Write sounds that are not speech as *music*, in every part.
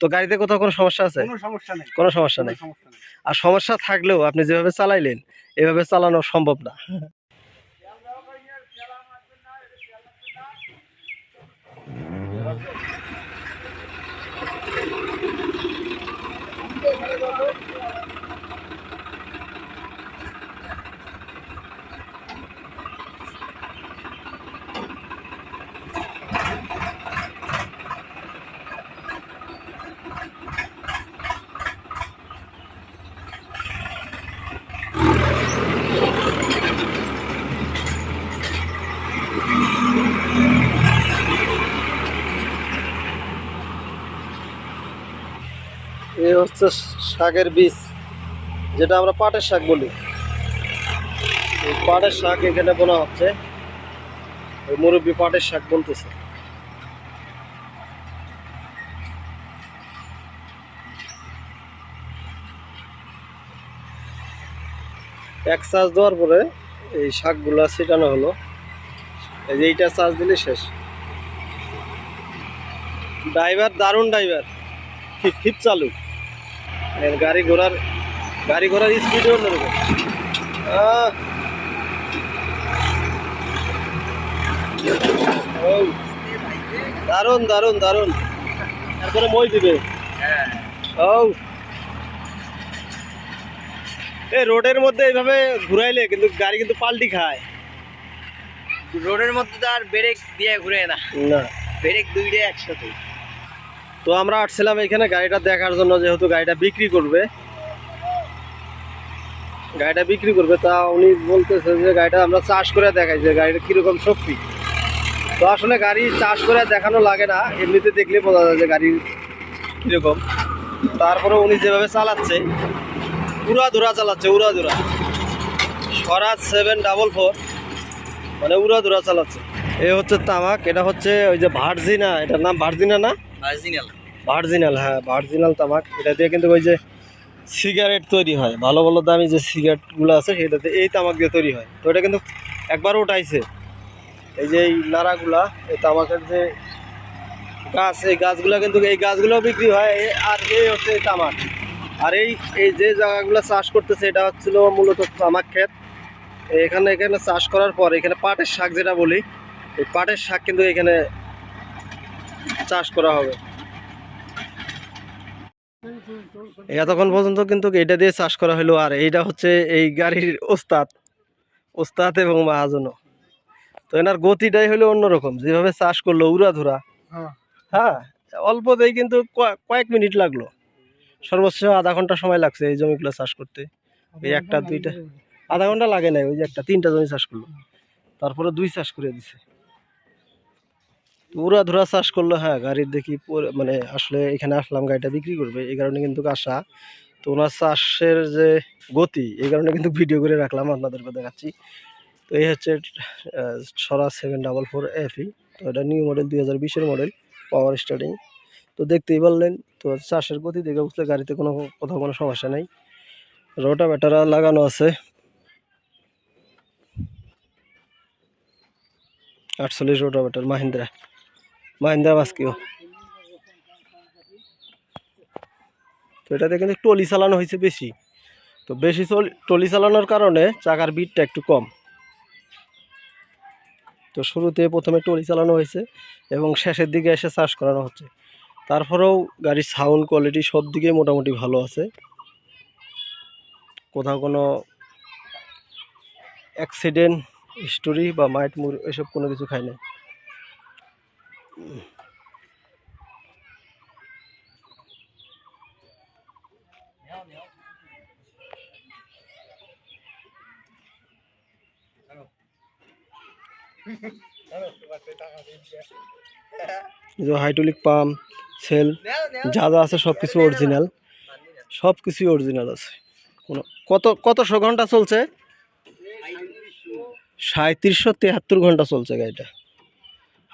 তো গাড়িতে কোথাও কোনো সমস্যা আছে? কোনো সমস্যা নেই। আর সমস্যা থাকলেও আপনি যেভাবে চালাইলেন এভাবে চালানো সম্ভব না। *laughs* এই হচ্ছে শাকের বীজ, যেটা আমরা পাটের শাক বলি। এই পাটের শাক এখানে বোনা হচ্ছে। ওই মুরব্বী পাটের শাক বলতেছে এক চার্জ দেওয়ার পরে এই শাকগুলো ছিটানো হলো। এই যে এইটা চার্জ দিলে শেষ। ড্রাইভার দারুণ ড্রাইভার। খিপ চালু। গাড়ি ঘোড়ার গাড়ি ঘোড়ার স্পিডও অন্যরকম দারুণ দারুণ দারুণ। তারপরে মই দিবে। ও এই রোডের মধ্যে এইভাবে ঘুরাইলে কিন্তু গাড়ি কিন্তু পাল্টি খায়। রোডের মধ্যে তো আর ব্রেক দিয়ে ঘুরে না। না। ব্রেক দুইটা একসাথে। তো আমরা আসছিলাম এখানে গাড়িটা দেখার জন্য, যেহেতু গাড়িটা বিক্রি করবে। গাড়িটা বিক্রি করবে, তা উনি বলতেছে যে গাড়িটা আমরা চাষ করে দেখাই, যে গাড়িটা কীরকম শক্তি। তো আসলে গাড়ি চাষ করে দেখানো লাগে না, এমনিতে দেখলে বোঝা যায় যে গাড়ি কীরকম। তারপরে উনি যেভাবে চালাচ্ছে, উড়া ধুরা চালাচ্ছে, উড়া ধুরা। স্বরাজ সেভেন ডাবল ফোর মানে উড়া ধুরা চালাচ্ছে। এ হচ্ছে তামাক, এটা হচ্ছে ওই যে ভার্জিনা, এটার নাম ভার্জিনা না? অরিজিনাল ভার্জিনাল হ্যাঁ ভার্জিনাল তামাক। এটা দিয়ে কিন্তু ওই যে সিগারেট তৈরি হয়। ভালো ভালো দামি যে সিগারেটগুলো আছে, সেটাতে এই তামাক দিয়ে তৈরি হয়। তো এটা কিন্তু একবার উঠাইছে। এই যে এই নাড়াগুলা, এই তামাকের যে গাছ, এই গাছগুলো কিন্তু, এই গাছগুলো বিক্রি হয়। আর এই হচ্ছে তামাক। আর এই এই যে জায়গাগুলো চাষ করতেছে, এটা হচ্ছিল মূলত তামাক ক্ষেত। এখানে এখানে চাষ করার পর, এখানে পাটের শাক যেটা বলি, এই পাটের শাক কিন্তু এখানে চাষ করা হবে। এতক্ষণ পর্যন্ত কিন্তু এটা দিয়ে চাষ করা হলো আর এইটা হচ্ছে এই গাড়ির ওস্তাদ ওস্তাদ এবং মাহাজনও। তো এনার গতিটাই হলো অন্যরকম যেভাবে চাষ করল উড়াধুরা। হ্যাঁ। হ্যাঁ অল্পতেই কিন্তু কয়- কয়েক মিনিট লাগল। সর্বোচ্চ আধা ঘণ্টা সময় লাগছে এই জমিগুলো চাষ করতে। ওই একটা দুইটা আধা ঘণ্টা লাগে নাই ওই যে একটা তিনটা জমি চাষ করল। তারপরে দুই চাষ করে দিছে। উড়া ধুরা চাষ করল হ্যাঁ গাড়ির দেখি পরে- মানে আসলে এখানে আসলাম, গাড়িটা বিক্রি করবে, এই কারণে কিন্তু আসা। তো ওনার চাষের যে গতি, এই কারণে কিন্তু ভিডিও করে রাখলাম আপনাদেরকে দেখাচ্ছি। তো এই হচ্ছে সরা সেভেন ডাবল ফোর এফি তো এটা নিউ মডেল দুই হাজার বিশের মডেল পাওয়ার স্টার্টিং তো দেখতেই পারলেন, তো চাষের গতি দেখে বুঝলে গাড়িতে কোনো কোথাও কোনো সমস্যা নেই। রোটা ব্যাটারা লাগানো আছে। আটচল্লিশ রোটা ব্যাটার মাহিন্দ্রা। মাহিন্দ্রা বাস্কিও। তো এটাতে কিন্তু টলি চালানো হয়েছে বেশি। তো বেশি টলি চালানোর কারণে চাকার বিটটা একটু কম। তো শুরুতে প্রথমে টলি চালানো হয়েছে এবং শেষের দিকে এসে চাষ করানো হচ্ছে। তারপরেও গাড়ির সাউন্ড কোয়ালিটি সব দিকেই মোটামুটি ভালো আছে। কোথাও কোনো অ্যাক্সিডেন্ট, হিস্টোরি বা মাইট মুর এসব কোনো কিছু খায় না যে হাইড্রোলিক পাম্প সেল যা যা আছে সব কিছু অরিজিনাল সব কিছুই অরিজিনাল আছে। কোনো কত কতশো ঘণ্টা চলছে? সাঁত্রিশশো তেহাত্তর ঘণ্টা চলছে গাড়িটা।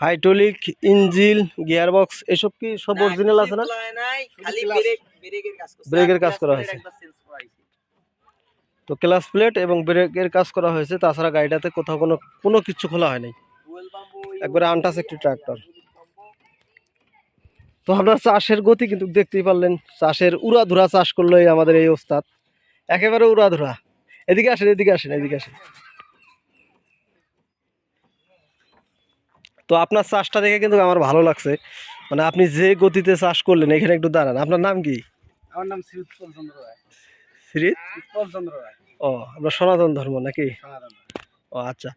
হাইড্রোলিক ইঞ্জিল গিয়ারবক্স এসব কি সব অরিজিনাল আছে না? ব্রেকের কাজ করছে। ব্রেকের কাজ করা হয়েছে। তো ক্লাস প্লেট এবং ব্রেকের কাজ করা হয়েছে তাছাড়া গাড়িটাতে কোথাও কোনো কোনো কিছু খোলা হয় নাই। একবারে আনটাস একটি ট্রাক্টর তো আপনার চাষের গতি কিন্তু দেখতেই পারলেন চাষের উড়াধুরা চাষ করল এই আমাদের এই ওস্তাদ। একেবারে উড়াধুরা। এদিকে আসেন এদিকে আসেন এদিকে আসেন। তো আপনার চাষটা দেখে কিন্তু আমার ভালো লাগছে। মানে আপনি যে গতিতে চাষ করলেন এখানে একটু দাঁড়ান। আপনার নাম কি? আমার নাম শ্রী উৎপল চন্দ্র রায়। শ্রী উৎপল চন্দ্র রায়। ও আপনার সনাতন ধর্ম নাকি? ও আচ্ছা।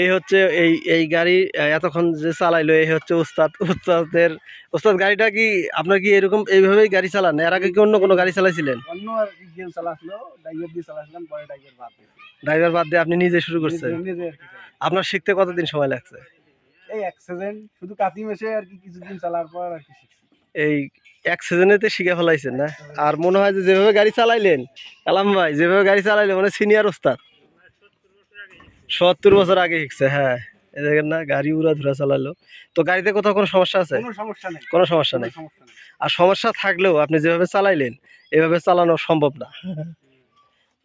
এই হচ্ছে এই এই গাড়ি এতক্ষণ যে চালাইলো এই হচ্ছে উস্তাদ উস্তাদের উস্তাদ গাড়িটা কি আপনার কি এরকম এইভাবেই গাড়ি চালান? এর আগে কি অন্য কোনো গাড়ি চালাইছিলেন? অন্য আর কি গেম চালাছিল ড্রাইভার দিয়ে চালাছিলাম পরে ড্রাইভার বাদ দিয়েছি। ড্রাইভার বাদ দিয়ে আপনি নিজে শুরু করছেন। আপনার শিখতে কতদিন সময় লাগছে? এই অ্যাক্সিডেন্ট শুধু কাতি মেশে আর কি কিছুদিন চালার পর আর কি শিখছি। এই এক সিজনেতে শিখে ফেলাইছেন না? আর মনে হয় যে যেভাবে গাড়ি চালাইলেন কালাম ভাই যেভাবে গাড়ি চালাইলেন মানে সিনিয়র ওস্তাদ। সত্তর বছর আগে শিখছে হ্যাঁ। দেখেন না গাড়ি উড়া ধুরা চালালো। তো গাড়িতে কোথাও কোনো সমস্যা আছে? কোনো সমস্যা নেই। আর সমস্যা থাকলেও আপনি যেভাবে চালাইলেন এভাবে চালানো সম্ভব না।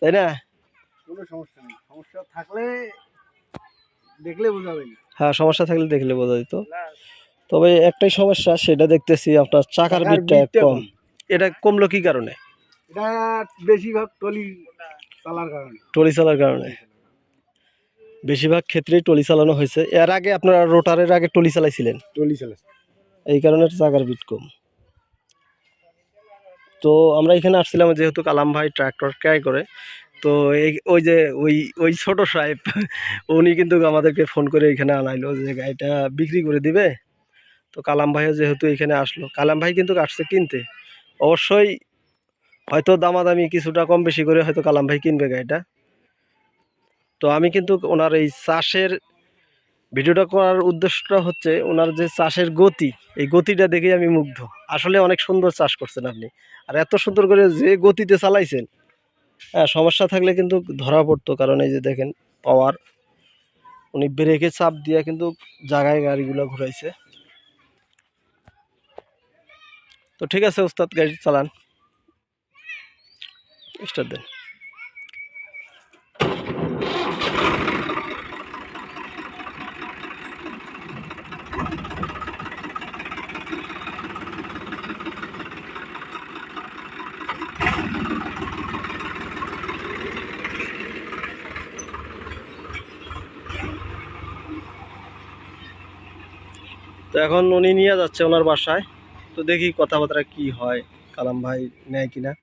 তাই না? কোনো সমস্যা নেই। সমস্যা থাকলে দেখলে বোঝা যায় না হ্যাঁ সমস্যা থাকলে দেখলে বোঝা যেত। তবে একটাই সমস্যা সেটা দেখতেছি আপনার চাকার বিটটা কম। এটা কমলো কি কারণে? এটা বেশিরভাগ টলি চালার কারণে। টলি চালার কারণে। বেশিরভাগ ক্ষেত্রেই টলি চালানো হয়েছে। এর আগে আপনারা রোটারের আগে টলি চালাইছিলেন? টলি চালাচ্ছে এই কারণে চাকার বিট কম। তো আমরা এখানে আসছিলাম যেহেতু কালাম ভাই ট্রাক্টর ক্রয় করে। তো ওই যে, ওই ওই ছোট সাহেব, উনি কিন্তু আমাদেরকে ফোন করে এখানে আনাইলো যে, গাড়িটা বিক্রি করে দিবে? তো কালাম ভাইও যেহেতু এখানে আসলো, কালাম ভাই কিন্তু আসছে কিনতে। অবশ্যই হয়তো দামাদামি কিছুটা কম বেশি করে হয়তো কালাম ভাই কিনবে গাড়িটা। তো আমি কিন্তু ওনার এই চাষের ভিডিওটা করার উদ্দেশ্যটা হচ্ছে, ওনার যে চাষের গতি, এই গতিটা দেখেই আমি মুগ্ধ। আসলে অনেক সুন্দর চাষ করছেন আপনি। আর এত সুন্দর করে যে গতিতে চালাইছেন হ্যাঁ সমস্যা থাকলে কিন্তু ধরা পড়তো, কারণ এই যে দেখেন পাওয়ার উনি ব্রেকে চাপ দিয়ে কিন্তু জায়গায় গাড়িগুলো ঘুরাইছে। তো ঠিক আছে, ওস্তাদ, গাড়ি চালান। স্টার্ট দেন। তো এখন উনি নিয়ে যাচ্ছে ওনার বাসায়। তো দেখি কথাবার্তা কি হয়, কালাম ভাই নেয় কিনা।